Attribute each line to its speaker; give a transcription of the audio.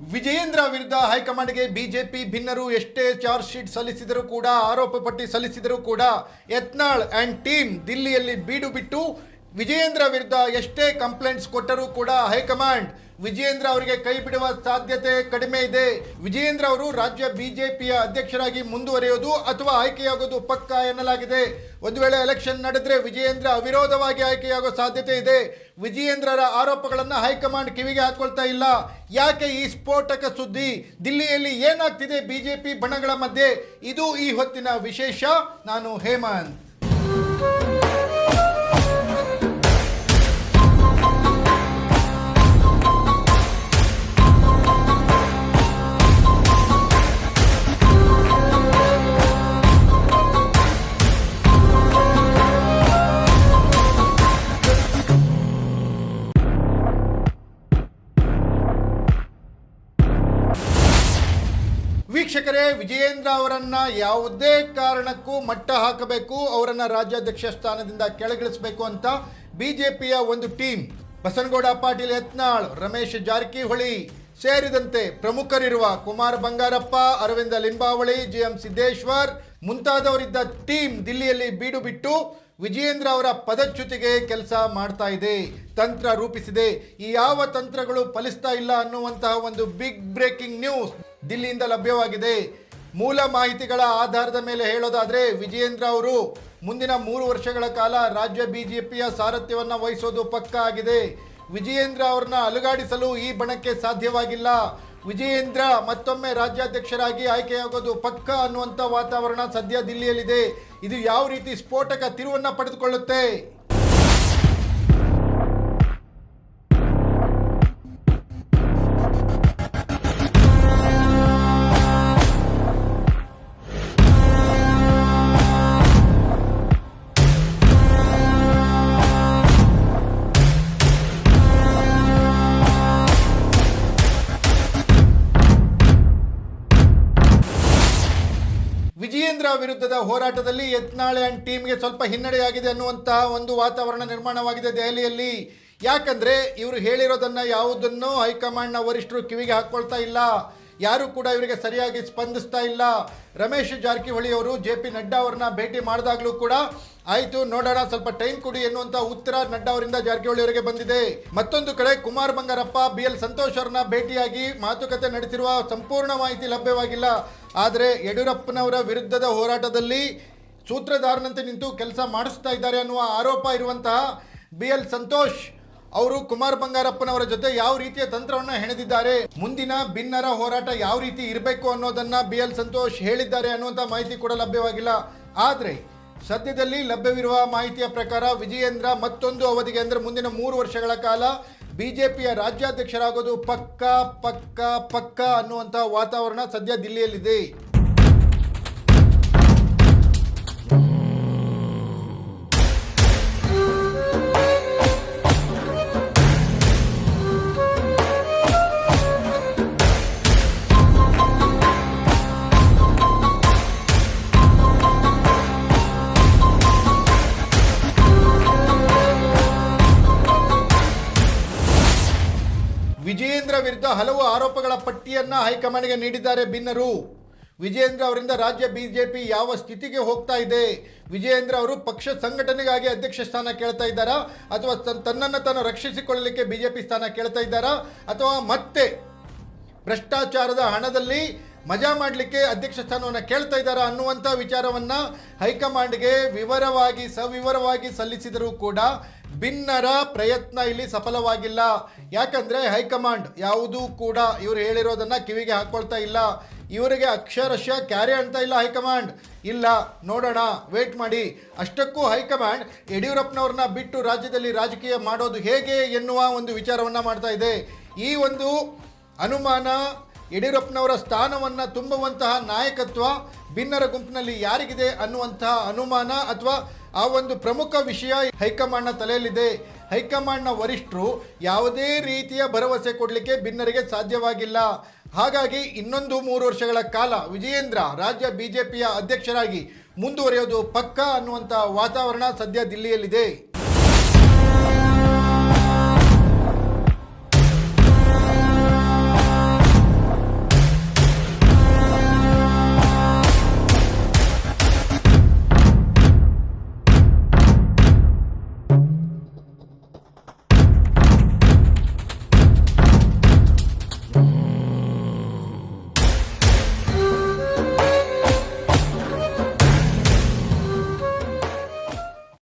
Speaker 1: ವಿಜಯೇಂದ್ರ ವಿರುದ್ಧ ಹೈಕಮಾಂಡ್ಗೆ ಬಿಜೆಪಿ ಭಿನ್ನರು ಎಷ್ಟೇ ಚಾರ್ಜ್ ಶೀಟ್ ಸಲ್ಲಿಸಿದರೂ ಕೂಡ, ಆರೋಪ ಪಟ್ಟಿ ಸಲ್ಲಿಸಿದರೂ ಕೂಡ ಯತ್ನಾಳ್ ಅಂಡ್ ಟೀಮ್ ದಿಲ್ಲಿಯಲ್ಲಿ ಬೀಡು ಬಿಟ್ಟು ವಿಜಯೇಂದ್ರ ವಿರುದ್ಧ ಎಷ್ಟೇ ಕಂಪ್ಲೇಂಟ್ಸ್ ಕೊಟ್ಟರೂ ಕೂಡ ಹೈಕಮಾಂಡ್ ವಿಜಯೇಂದ್ರ ಅವರಿಗೆ ಕೈ ಬಿಡುವ ಸಾಧ್ಯತೆ ಕಡಿಮೆ ಇದೆ. ವಿಜಯೇಂದ್ರ ಅವರು ರಾಜ್ಯ ಬಿಜೆಪಿಯ ಅಧ್ಯಕ್ಷರಾಗಿ ಮುಂದುವರಿಯೋದು ಅಥವಾ ಆಯ್ಕೆಯಾಗೋದು ಪಕ್ಕ ಎನ್ನಲಾಗಿದೆ. ಒಂದು ವೇಳೆ ಎಲೆಕ್ಷನ್ ನಡೆದ್ರೆ ವಿಜಯೇಂದ್ರ ಅವಿರೋಧವಾಗಿ ಆಯ್ಕೆಯಾಗೋ ಸಾಧ್ಯತೆ ಇದೆ. ವಿಜಯೇಂದ್ರರ ಆರೋಪಗಳನ್ನು ಹೈಕಮಾಂಡ್ ಕಿವಿಗೆ ಹಾಕೊಳ್ತಾ ಇಲ್ಲ. ಯಾಕೆ ಈ ಸ್ಫೋಟಕ ಸುದ್ದಿ? ದಿಲ್ಲಿಯಲ್ಲಿ ಏನಾಗ್ತಿದೆ ಬಿಜೆಪಿ ಬಣಗಳ ಮಧ್ಯೆ? ಇದು ಈ ಹೊತ್ತಿನ ವಿಶೇಷ. ನಾನು ಹೇಮಂತ್. ವೀಕ್ಷಕರೇ, ವಿಜಯೇಂದ್ರ ಅವರನ್ನ ಯಾವುದೇ ಕಾರಣಕ್ಕೂ ಮಟ್ಟ ಹಾಕಬೇಕು, ಅವರನ್ನ ರಾಜ್ಯಾಧ್ಯಕ್ಷ ಸ್ಥಾನದಿಂದ ಕೆಳಗಿಳಿಸಬೇಕು ಅಂತ ಬಿಜೆಪಿಯ ಒಂದು ಟೀಮ್. ಬಸನಗೌಡ, ಪಾಟೀಲ್ ಯತ್ನಾಳ್, ರಮೇಶ್ ಜಾರಕಿಹೊಳಿ ಸೇರಿದಂತೆ ಪ್ರಮುಖರಿರುವ ಕುಮಾರ್ ಬಂಗಾರಪ್ಪ, ಅರವಿಂದ ಲಿಂಬಾವಳಿ, ಜಿ ಎಂ ಸಿದ್ದೇಶ್ವರ್ ಮುಂತಾದವರಿದ್ದ ಟೀಮ್ ದಿಲ್ಲಿಯಲ್ಲಿ ಬೀಡು ಬಿಟ್ಟು ವಿಜಯೇಂದ್ರ ಅವರ ಪದಚ್ಯುತಿಗೆ ಕೆಲಸ ಮಾಡ್ತಾ ಇದೆ, ತಂತ್ರ ರೂಪಿಸಿದೆ. ಈ ಯಾವ ತಂತ್ರಗಳು ಫಲಿಸ್ತಾ ಇಲ್ಲ ಅನ್ನುವಂತಹ ಒಂದು ಬಿಗ್ ಬ್ರೇಕಿಂಗ್ ನ್ಯೂಸ್ ದಿಲ್ಲಿಯಿಂದ ಲಭ್ಯವಾಗಿದೆ. ಮೂಲ ಮಾಹಿತಿಗಳ ಆಧಾರದ ಮೇಲೆ ಹೇಳೋದಾದರೆ, ವಿಜಯೇಂದ್ರ ಅವರು ಮುಂದಿನ ಮೂರು ವರ್ಷಗಳ ಕಾಲ ರಾಜ್ಯ ಬಿಜೆಪಿಯ ಸಾರಥ್ಯವನ್ನು ವಹಿಸೋದು ಪಕ್ಕ ಆಗಿದೆ. ವಿಜಯೇಂದ್ರ ಅವ್ರನ್ನ ಅಲುಗಾಡಿಸಲು ಈ ಬಣಕ್ಕೆ ಸಾಧ್ಯವಾಗಿಲ್ಲ. ವಿಜಯೇಂದ್ರ ಮತ್ತೊಮ್ಮೆ ರಾಜ್ಯಾಧ್ಯಕ್ಷರಾಗಿ ಆಯ್ಕೆಯಾಗೋದು ಪಕ್ಕ ಅನ್ನುವಂಥ ವಾತಾವರಣ ಸದ್ಯ ದಿಲ್ಲಿಯಲ್ಲಿದೆ. ಇದು ಯಾವ ರೀತಿ ಸ್ಫೋಟಕ ತಿರುವನ್ನು ಪಡೆದುಕೊಳ್ಳುತ್ತೆ? ವಿರುದ್ಧದ ಹೋರಾಟದಲ್ಲಿ ಯತ್ನಾಳೆ ಆ್ಯಂಡ್ ಟೀಮ್ಗೆ ಸ್ವಲ್ಪ ಹಿನ್ನಡೆಯಾಗಿದೆ ಅನ್ನುವಂತಹ ಒಂದು ವಾತಾವರಣ ನಿರ್ಮಾಣವಾಗಿದೆ ದೆಹಲಿಯಲ್ಲಿ. ಯಾಕಂದರೆ ಇವರು ಹೇಳಿರೋದನ್ನು ಯಾವುದನ್ನು ಹೈಕಮಾಂಡ್ನ ವರಿಷ್ಠರು ಕಿವಿಗೆ ಹಾಕ್ಕೊಳ್ತಾ ಇಲ್ಲ. ಯಾರು ಕೂಡ ಇವರಿಗೆ ಸರಿಯಾಗಿ ಸ್ಪಂದಿಸ್ತಾ ಇಲ್ಲ. ರಮೇಶ್ ಜಾರಕಿಹೊಳಿ ಅವರು ಜೆ ಪಿ ನಡ್ಡಾ ಅವರನ್ನ ಭೇಟಿ ಮಾಡಿದಾಗಲೂ ಕೂಡ ಆಯ್ತು, ನೋಡೋಣ, ಸ್ವಲ್ಪ ಟೈಮ್ ಕೊಡಿ ಎನ್ನುವಂತ ಉತ್ತರ ನಡ್ಡಾ ಅವರಿಂದ ಜಾರಕಿಹೊಳಿ ಅವರಿಗೆ ಬಂದಿದೆ. ಮತ್ತೊಂದು ಕಡೆ ಕುಮಾರ್ ಬಂಗಾರಪ್ಪ, ಬಿ ಎಲ್ ಸಂತೋಷ್ ಅವರನ್ನ ಭೇಟಿಯಾಗಿ ಮಾತುಕತೆ ನಡೆಸಿರುವ ಸಂಪೂರ್ಣ ಮಾಹಿತಿ ಲಭ್ಯವಾಗಿಲ್ಲ. ಆದರೆ ಯಡಿಯೂರಪ್ಪನವರ ವಿರುದ್ಧದ ಹೋರಾಟದಲ್ಲಿ ಸೂತ್ರಧಾರನಂತೆ ನಿಂತು ಕೆಲಸ ಮಾಡಿಸ್ತಾ ಇದ್ದಾರೆ ಅನ್ನುವ ಆರೋಪ ಇರುವಂತಹ ಬಿ ಎಲ್ ಸಂತೋಷ್ ಅವರು ಕುಮಾರ್ ಬಂಗಾರಪ್ಪನವರ ಜೊತೆ ಯಾವ ರೀತಿಯ ತಂತ್ರವನ್ನು ಹೆಣೆದಿದ್ದಾರೆ, ಮುಂದಿನ ಭಿನ್ನರ ಹೋರಾಟ ಯಾವ ರೀತಿ ಇರಬೇಕು ಅನ್ನೋದನ್ನ ಬಿ ಎಲ್ ಸಂತೋಷ್ ಹೇಳಿದ್ದಾರೆ ಅನ್ನುವಂಥ ಮಾಹಿತಿ ಕೂಡ ಲಭ್ಯವಾಗಿಲ್ಲ. ಆದರೆ ಸದ್ಯದಲ್ಲಿ ಲಭ್ಯವಿರುವ ಮಾಹಿತಿಯ ಪ್ರಕಾರ ವಿಜಯೇಂದ್ರ ಮತ್ತೊಂದು ಅವಧಿಗೆ ಅಂದರೆ ಮುಂದಿನ ಮೂರು ವರ್ಷಗಳ ಕಾಲ ಬಿಜೆಪಿಯ ರಾಜ್ಯಾಧ್ಯಕ್ಷರಾಗೋದು ಪಕ್ಕ ಪಕ್ಕ ಪಕ್ಕ ಅನ್ನುವಂಥ ವಾತಾವರಣ ಸದ್ಯ ದಿಲ್ಲಿಯಲ್ಲಿದೆ. ವಿಜಯೇಂದ್ರ ವಿರುದ್ಧ ಹಲವು ಆರೋಪಗಳ ಪಟ್ಟಿಯನ್ನ ಹೈಕಮಾಂಡ್ಗೆ ನೀಡಿದ್ದಾರೆ ಭಿನ್ನರು. ವಿಜಯೇಂದ್ರ ಅವರಿಂದ ರಾಜ್ಯ ಬಿಜೆಪಿ ಯಾವ ಸ್ಥಿತಿಗೆ ಹೋಗ್ತಾ ಇದೆ? ವಿಜಯೇಂದ್ರ ಅವರು ಪಕ್ಷ ಸಂಘಟನೆಗಾಗಿ ಅಧ್ಯಕ್ಷ ಸ್ಥಾನ ಕೇಳ್ತಾ ಇದ್ದಾರಾ? ಅಥವಾ ತನ್- ತನ್ನನ್ನು ತಾನು ರಕ್ಷಿಸಿಕೊಳ್ಳಲಿಕ್ಕೆ ಬಿಜೆಪಿ ಸ್ಥಾನ ಕೇಳ್ತಾ ಇದ್ದಾರಾ? ಅಥವಾ ಮತ್ತೆ ಭ್ರಷ್ಟಾಚಾರದ ಹಣದಲ್ಲಿ ಮಜಾ ಮಾಡಲಿಕ್ಕೆ ಅಧ್ಯಕ್ಷ ಸ್ಥಾನವನ್ನು ಕೇಳ್ತಾ ಇದ್ದಾರಾ ಅನ್ನುವಂಥ ವಿಚಾರವನ್ನು ಹೈಕಮಾಂಡ್ಗೆ ವಿವರವಾಗಿ, ಸವಿವರವಾಗಿ ಸಲ್ಲಿಸಿದರೂ ಕೂಡ ಭಿನ್ನರ ಪ್ರಯತ್ನ ಇಲ್ಲಿ ಸಫಲವಾಗಿಲ್ಲ. ಯಾಕಂದರೆ ಹೈಕಮಾಂಡ್ ಯಾವುದೂ ಕೂಡ ಇವರು ಹೇಳಿರೋದನ್ನು ಕಿವಿಗೆ ಹಾಕ್ಕೊಳ್ತಾ ಇಲ್ಲ. ಇವರಿಗೆ ಅಕ್ಷರಶಃ ಕ್ಯಾರಿ ಅಂತ ಇಲ್ಲ ಹೈಕಮಾಂಡ್. ಇಲ್ಲ, ನೋಡೋಣ ವೇಟ್ ಮಾಡಿ. ಅಷ್ಟಕ್ಕೂ ಹೈಕಮಾಂಡ್ ಯಡಿಯೂರಪ್ಪನವ್ರನ್ನ ಬಿಟ್ಟು ರಾಜ್ಯದಲ್ಲಿ ರಾಜಕೀಯ ಮಾಡೋದು ಹೇಗೆ ಎನ್ನುವ ಒಂದು ವಿಚಾರವನ್ನು ಮಾಡ್ತಾ ಇದೆ. ಈ ಒಂದು ಅನುಮಾನ ಯಡಿಯೂರಪ್ಪನವರ ಸ್ಥಾನವನ್ನು ತುಂಬುವಂತಹ ನಾಯಕತ್ವ ಭಿನ್ನರ ಗುಂಪಿನಲ್ಲಿ ಯಾರಿಗಿದೆ ಅನ್ನುವಂತಹ ಅನುಮಾನ ಅಥವಾ ಆ ಒಂದು ಪ್ರಮುಖ ವಿಷಯ ಹೈಕಮಾಂಡ್ನ ತಲೆಯಲ್ಲಿದೆ. ಹೈಕಮಾಂಡ್ನ ವರಿಷ್ಠರು ಯಾವುದೇ ರೀತಿಯ ಭರವಸೆ ಕೊಡಲಿಕ್ಕೆ ಭಿನ್ನರಿಗೆ ಸಾಧ್ಯವಾಗಿಲ್ಲ. ಹಾಗಾಗಿ ಇನ್ನೊಂದು ಮೂರು ವರ್ಷಗಳ ಕಾಲ ವಿಜಯೇಂದ್ರ ರಾಜ್ಯ ಬಿಜೆಪಿಯ ಅಧ್ಯಕ್ಷರಾಗಿ ಮುಂದುವರಿಯೋದು ಪಕ್ಕ ಅನ್ನುವಂಥ ವಾತಾವರಣ ಸದ್ಯ ದಿಲ್ಲಿಯಲ್ಲಿದೆ.